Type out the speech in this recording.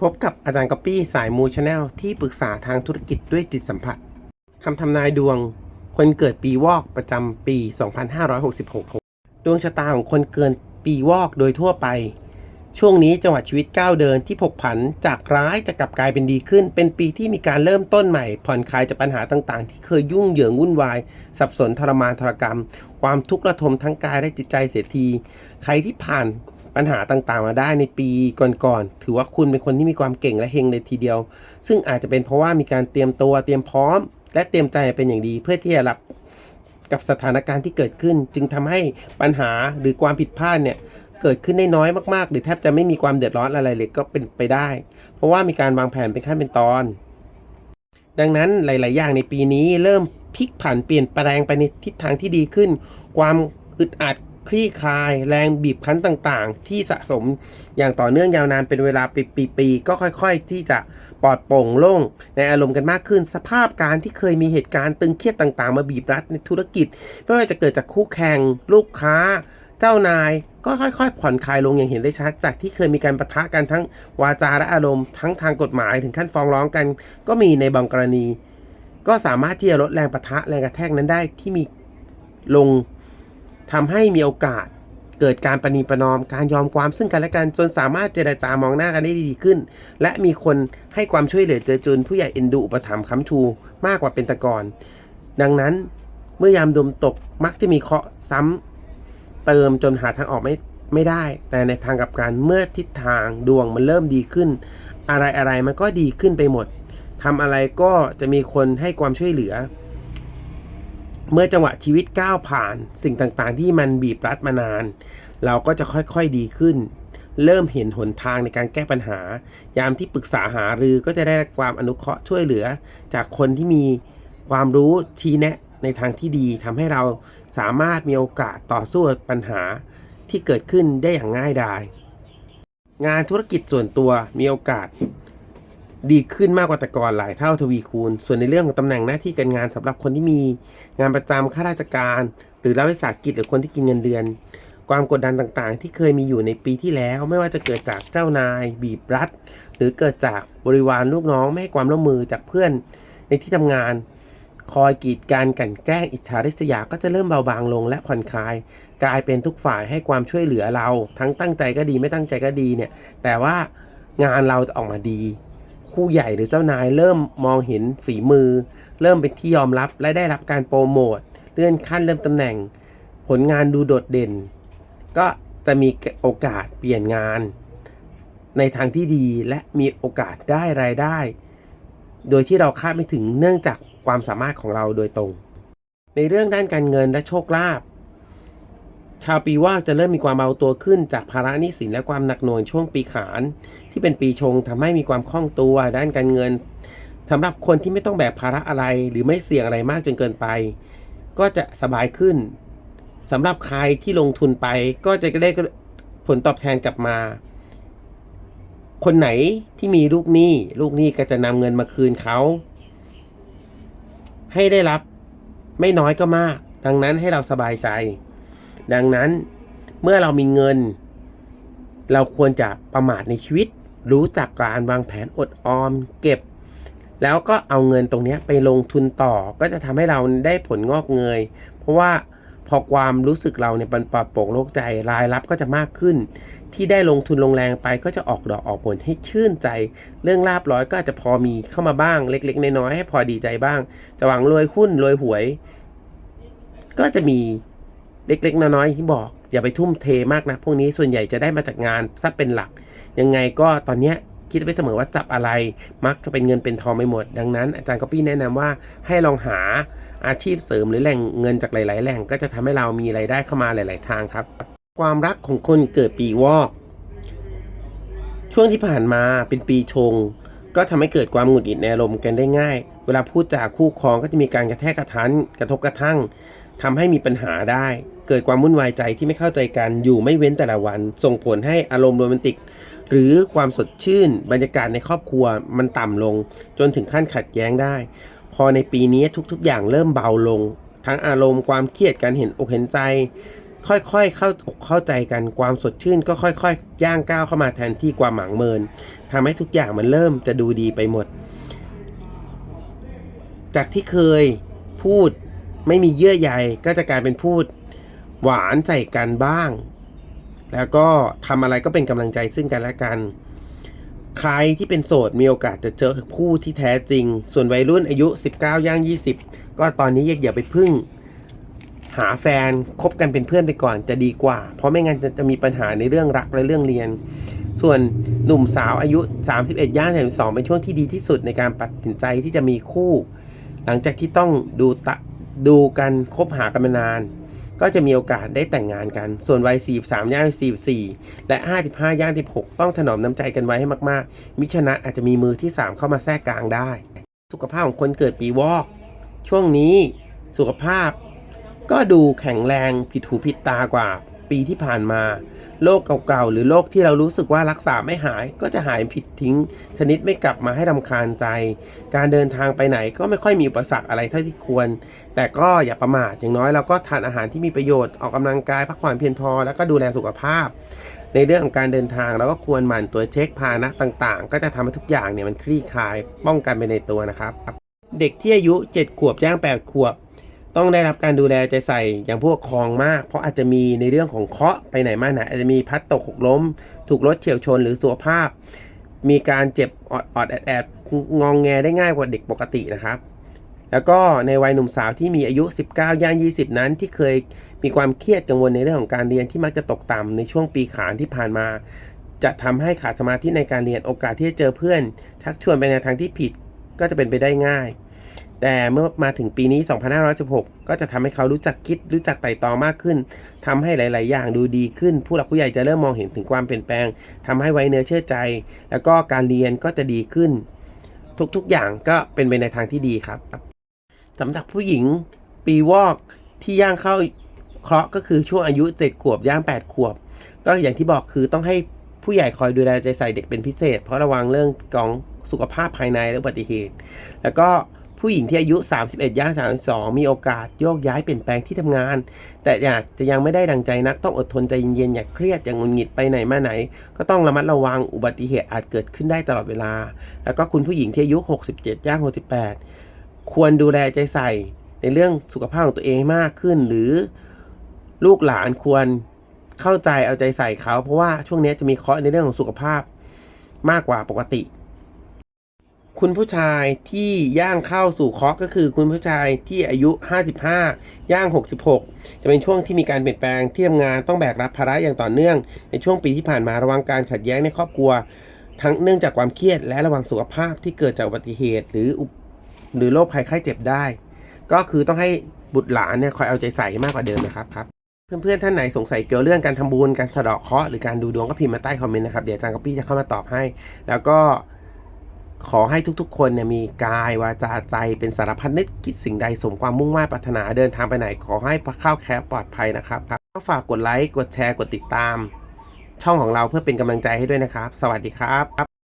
พบกับอาจารย์ก๊อปปี้สายมูชาแนลที่ปรึกษาทางธุรกิจด้วยจิตสัมผัสคำทำนายดวง คนเกิดปีวอกประจำปี 2566 ดวงชะตาของคนเกินปีวอกโดยทั่วไป ช่วงนี้จังหวะชีวิตก้าวเดินที่ผกผันจากร้ายจะกลับกลายเป็นดีขึ้น เป็นปีที่มีการเริ่มต้นใหม่ ผ่อนคลายจากปัญหาต่างๆ ที่เคยยุ่งเหยิงวุ่นวาย สับสนทรมานทรกรรม ความทุกข์ระทมทั้งกายและจิตใจเสียที ใครที่ผ่าน ปัญหาต่างๆมาได้ในปีก่อนๆ ถือว่าคุณเป็นคนที่มีความเก่งและเฮงเลยทีเดียว ซึ่งอาจจะเป็นเพราะว่ามีการเตรียมตัวเตรียมพร้อม และเตรียมใจเป็นอย่างดี เพื่อที่จะรับกับสถานการณ์ที่เกิดขึ้น จึงทำให้ปัญหาหรือความผิดพลาดเนี่ยเกิดขึ้นได้น้อยมากๆ หรือแทบจะไม่มีความเดือดร้อนอะไรเลยก็เป็นไปได้ เพราะว่ามีการวางแผนเป็นขั้นเป็นตอน ดังนั้นหลาย ๆ อย่างในปีนี้เริ่มพลิกผันเปลี่ยนแปลงไปในทิศทางที่ดีขึ้น ความอึดอัด คลี่คลาย แรงบีบคั้นต่างๆ ที่สะสมอย่างต่อเนื่องยาวนานเป็นเวลาปีปีๆก็ค่อยๆ ที่จะปลอดโปร่งโล่งในอารมณ์กันมากขึ้น สภาพการที่เคยมีเหตุการณ์ตึงเครียดต่างๆ มาบีบรัดในธุรกิจ ไม่ว่าจะเกิดจากคู่แข่งลูกค้า เจ้านายก็ค่อยๆ ผ่อนคลายลงอย่างเห็นได้ชัด จากที่เคยมีการปะทะกันทั้งวาจาและอารมณ์ทั้งทางกฎหมายถึงขั้นฟ้องร้องกัน ก็มีในบางกรณี ก็สามารถที่จะลดแรงปะทะแรงกระแทกนั้นได้ที่มีลง ทำให้มีโอกาสเกิดการประนีประนอมการยอมความซึ่งกันและกันจนสามารถเจรจามองหน้ากันได้ดีขึ้น และมีคนให้ความช่วยเหลือเจอจุน ผู้ใหญ่เอ็นดูอุปถัมภ์ค้ำชูมากกว่าเป็นตะกอนดังนั้นเมื่อยามดมตกมักจะมีเคาะซ้ำเติมจนหาทางออกไม่ไม่ได้ แต่ในทางกับกันเมื่อทิศทางดวงมันเริ่มดีขึ้น อะไรอะไรมันก็ดีขึ้นไปหมดทำอะไรก็จะมีคนให้ความช่วยเหลือ เมื่อจังหวะชีวิตก้าวผ่านสิ่งต่างๆ ที่มันบีบรัดมานาน เราก็จะค่อยๆดีขึ้น เริ่มเห็นหนทางในการแก้ปัญหา ยามที่ปรึกษาหารือก็จะได้ความอนุเคราะห์ช่วยเหลือ จากคนที่มีความรู้ชี้แนะในทางที่ดีทำให้เราสามารถมีโอกาสต่อสู้ปัญหาที่เกิดขึ้นได้อย่างง่ายดาย งานธุรกิจส่วนตัวมีโอกาส ดีขึ้นมากกว่าแต่ก่อนหลายเท่าทวีคูณ ส่วนในเรื่องของตำแหน่งหน้าที่การงานสำหรับคนที่มีงานประจำข้าราชการ หรือรัฐวิสาหกิจหรือคนที่กินเงินเดือน ความกดดันต่างๆ ที่เคยมีอยู่ในปีที่แล้ว ไม่ว่าจะเกิดจากเจ้านาย บีบรัด หรือเกิดจากบริวารลูกน้องไม่ให้ความร่วมมือจากเพื่อนในที่ทำงาน คอยกีดการกันแกล้งอิจฉาริษยาก็จะเริ่มเบาบางลงและผ่อนคลาย กลายเป็นทุกฝ่ายให้ความช่วยเหลือเรา ทั้งตั้งใจก็ดีไม่ตั้งใจก็ดีเนี่ยแต่ว่างานเราจะออกมาดี คู่ใหญ่หรือเจ้านายเริ่มมองเห็นฝีมือ เริ่มเป็นที่ยอมรับและได้รับการโปรโมทเลื่อนขั้นเริ่มตำแหน่ง ผลงานดูโดดเด่น ก็จะมีโอกาสเปลี่ยนงาน ในทางที่ดีและมีโอกาสได้รายได้ โดยที่เราคาดไม่ถึงเนื่องจากความสามารถของเราโดยตรง ในเรื่องด้านการเงินและโชคลาภ ชาวปีว่าจะเริ่มมีความเบาตัวขึ้นจากภาระหนี้สินและความหนักหน่วงช่วงปีขาน ที่เป็นปีชงทำให้มีความคล่องตัวด้านการเงินสำหรับคนที่ไม่ต้องแบกภาระอะไรหรือไม่เสี่ยงอะไรมากจนเกินไป ก็จะสบายขึ้นสำหรับใครที่ลงทุนไปก็จะได้ผลตอบแทนกลับมา คนไหนที่มีลูกหนี้ลูกหนี้ก็จะนำเงินมาคืนเขาให้ได้รับไม่น้อยก็มาก ดังนั้นให้เราสบายใจ ดังนั้นเมื่อเรามีเงิน เราควรจะประมาทในชีวิต รู้จักการวางแผนอดออม เก็บ แล้วก็เอาเงินตรงนี้ไปลงทุนต่อก็จะทำให้เราได้ผลงอกเงย เพราะว่าพอความรู้สึกเราเนี่ยมันปอดโปร่งโล่งใจรายรับก็จะมากขึ้น ที่ได้ลงทุนลงแรงไปก็จะออกดอกออกผลให้ชื่นใจ เรื่องลาบร้อยก็อาจจะพอมีเข้ามาบ้างเล็ก ๆ น้อยๆให้พอดีใจบ้าง จะหวังรวยหุ้นรวยหวย ก็จะมี เล็กๆ น้อยๆที่บอก อย่าไปทุ่มเทมากนะ พวกนี้ส่วนใหญ่จะได้มาจากงานซะเป็นหลัก ยังไงก็ตอนเนี้ยคิดไว้เสมอว่าจับอะไร มักจะเป็นเงินเป็นทองไปหมด ดังนั้น อาจารย์ก็ปี้แนะนำว่าให้ลองหาอาชีพเสริมหรือแหล่งเงินจากหลาย ๆ แหล่งก็จะทำให้เรามีไรายได้เข้ามาหลาย ๆ ทางครับ ความรักของคนเกิดปีวอก ช่วงที่ผ่านมาเป็นปีชง ก็ทำให้เกิดความหงุดหงิดในอารมณ์กันได้ง่าย เวลาพูดจาคู่ครองก็จะมีการกระแทกกระทันกระทบกระทั่ง ทำให้มีปัญหาได้ เกิดความวุ่นวายใจที่ไม่เข้าใจกันอยู่ไม่เว้นแต่ละวัน ส่งผลให้อารมณ์โรแมนติก หรือความสดชื่น บรรยากาศในครอบครัวมันต่ำลง จนถึงขั้นขัดแย้งได้ พอในปีนี้ทุกๆ อย่างเริ่มเบาลง ทั้งอารมณ์ความเครียดการเห็นอกเห็นใจ ค่อยๆเข้าอกเข้าใจกันความสดชื่น ก็ค่อยๆ ย่างก้าวเข้ามาแทนที่ความหมางเมินทำให้ทุกอย่างมันเริ่มจะดูดีไปหมด จากที่เคยพูด ไม่มีเยื่อใยก็จะกลายเป็นพูดหวานใส่กันบ้าง แล้วก็ทำอะไรก็เป็นกำลังใจซึ่งกันและกัน ใครที่เป็นโสดมีโอกาสจะเจอคู่ที่แท้จริง ส่วนวัยรุ่นอายุ 19 ย่าง 20 ก็ตอนนี้อย่าไปพึ่ง หาแฟนคบกันเป็นเพื่อนไปก่อนจะดีกว่า เพราะไม่งั้นจะจะมีปัญหาในเรื่องรักและเรื่องเรียน ส่วนหนุ่มสาวอายุ 31 ย่าง 32 เป็นช่วงที่ดีที่สุดในการตัดสินใจที่จะมีคู่ หลังจากที่ต้องดูตะ กันคบหากันมานาน ก็จะมีโอกาสได้แต่งงานกัน ส่วนวัย 43 ย่าง 44 และ 55 ย่าง 16 ต้องถนอมน้ำใจกันไว้ให้มากๆ มิฉะนั้นอาจจะมีมือที่ 3 เข้ามาแทรกกลางได้ สุขภาพของคนเกิดปีวอก ช่วงนี้สุขภาพก็ดูแข็งแรงผิดหูผิดตากว่า ปีที่ผ่านมาโรคเก่าๆ หรือโรคที่เรารู้สึกว่ารักษาไม่หาย ก็จะหายผิดทิ้ง ชนิดไม่กลับมาให้รำคาญใจ การเดินทางไปไหนก็ไม่ค่อยมีอุปสรรคอะไรเท่าที่ควร แต่ก็อย่าประมาทอย่างน้อยเราก็ทานอาหารที่มีประโยชน์ออกกำลังกายพักผ่อนเพียงพอ แล้วก็ดูแลสุขภาพ ในเรื่องของการเดินทางเราก็ควรหมั่นตรวจเช็คพานะต่างๆ ก็จะทำให้ทุกอย่างเนี่ยมันคลี่คลาย ป้องกันไปในตัวนะครับ เด็กที่อายุ 7 ขวบย่าง 8 ขวบ ต้องได้รับการดูแลใจใส่อย่างผู้ปกครองมาก เพราะอาจจะมีในเรื่องของเคาะไปไหนมาไหนอาจจะมีพัดตกหกล้ม ถูกรถเฉียวชนหรือสุขภาพ มีการเจ็บออดอดแอดแอดงองแงได้ง่ายกว่าเด็กปกตินะครับ แล้วก็ในวัยหนุ่มสาวที่มีอายุ 19 ย่าง 20 นั้นที่เคยมีความเครียดกังวลในเรื่องของการเรียนที่มักจะตกต่ำในช่วงปีขานที่ผ่านมา จะทำให้ขาดสมาธิในการเรียนโอกาสที่จะเจอเพื่อน ชักชวนไปในทางที่ผิดก็จะเป็นไปได้ง่าย แต่เมื่อมาถึงปีนี้ 2516 ก็จะทำให้เขารู้จักคิด รู้จักไต่ตองมากขึ้นทำให้หลาย ๆ อย่างดูดีขึ้น ผู้หลักผู้ใหญ่จะเริ่มมองเห็นถึงความเปลี่ยนแปลงทำให้ไว้เนื้อเชื่อใจ แล้วก็การเรียนก็จะดีขึ้น ทุก ๆ อย่างก็เป็นไปในทางที่ดีครับสำหรับผู้หญิงปีวอกที่ย่างเข้าเคราะห์ก็คือช่วงอายุ 7 ขวบย่าง 8 ขวบ ก็อย่างที่บอกคือต้องให้ผู้ใหญ่คอยดูแลใจใส่เด็กเป็นพิเศษ เพราะระวังเรื่องของสุขภาพภายในและอุบัติเหตุ แล้วก็ ผู้หญิงที่อายุ 31ย่าง32 มีโอกาสโยกย้ายเปลี่ยนแปลงที่ทำงาน แต่อยากจะยังไม่ได้ดังใจนักต้องอดทนใจเย็นๆอย่าเครียดอย่างงุนหงิดไปไหนมาไหน ก็ต้องระมัดระวังอุบัติเหตุอาจเกิดขึ้นได้ตลอดเวลา แล้วก็คุณผู้หญิงที่อายุ 67ย่าง68 ควรดูแลใจใส่ในเรื่องสุขภาพของตัวเองมากขึ้น หรือลูกหลานควรเข้าใจเอาใจใส่เขา เพราะว่าช่วงนี้จะมีเคราะห์ในเรื่องของสุขภาพมากกว่าปกติ คุณผู้ชายที่ย่างเข้าสู่เคาะก็คือคุณผู้ชายที่อายุ 55 ย่าง 66 จะเป็นช่วงที่มีการเปลี่ยนแปลงที่ทำงานต้องแบกรับภาระอย่างต่อเนื่อง ในช่วงปีที่ผ่านมาระวังการขัดแย้งในครอบครัว ทั้งเนื่องจากความเครียดและระวังสุขภาพที่เกิดจากอุบัติเหตุ หรืออุบหรือโรคภัยไข้เจ็บได้ ก็คือต้องให้บุตรหลานเนี่ยคอยเอาใจใส่มากกว่าเดิมนะครับครับเพื่อนๆท่านไหนสงสัยเกี่ยวเรื่องการทำบุญการสะเดาะเคราะห์หรือการดูดวงก็พิมพ์มาใต้คอมเมนต์นะครับเดี๋ยวอาจารย์ก๊อปปี้จะเข้ามาตอบให้ แล้วก็ ขอให้ทุกๆ คนเนี่ยมีกายวาจาใจเป็นสารพัดนึกคิดสิ่งใดสมความมุ่งมั่นปรารถนาเดินทางไปไหน ขอให้เข้าแคปปลอดภัยนะครับครับก็ฝากกดไลค์กดแชร์กดติดตาม ช่องของเราเพื่อเป็นกำลังใจให้ด้วยนะครับ สวัสดีครับ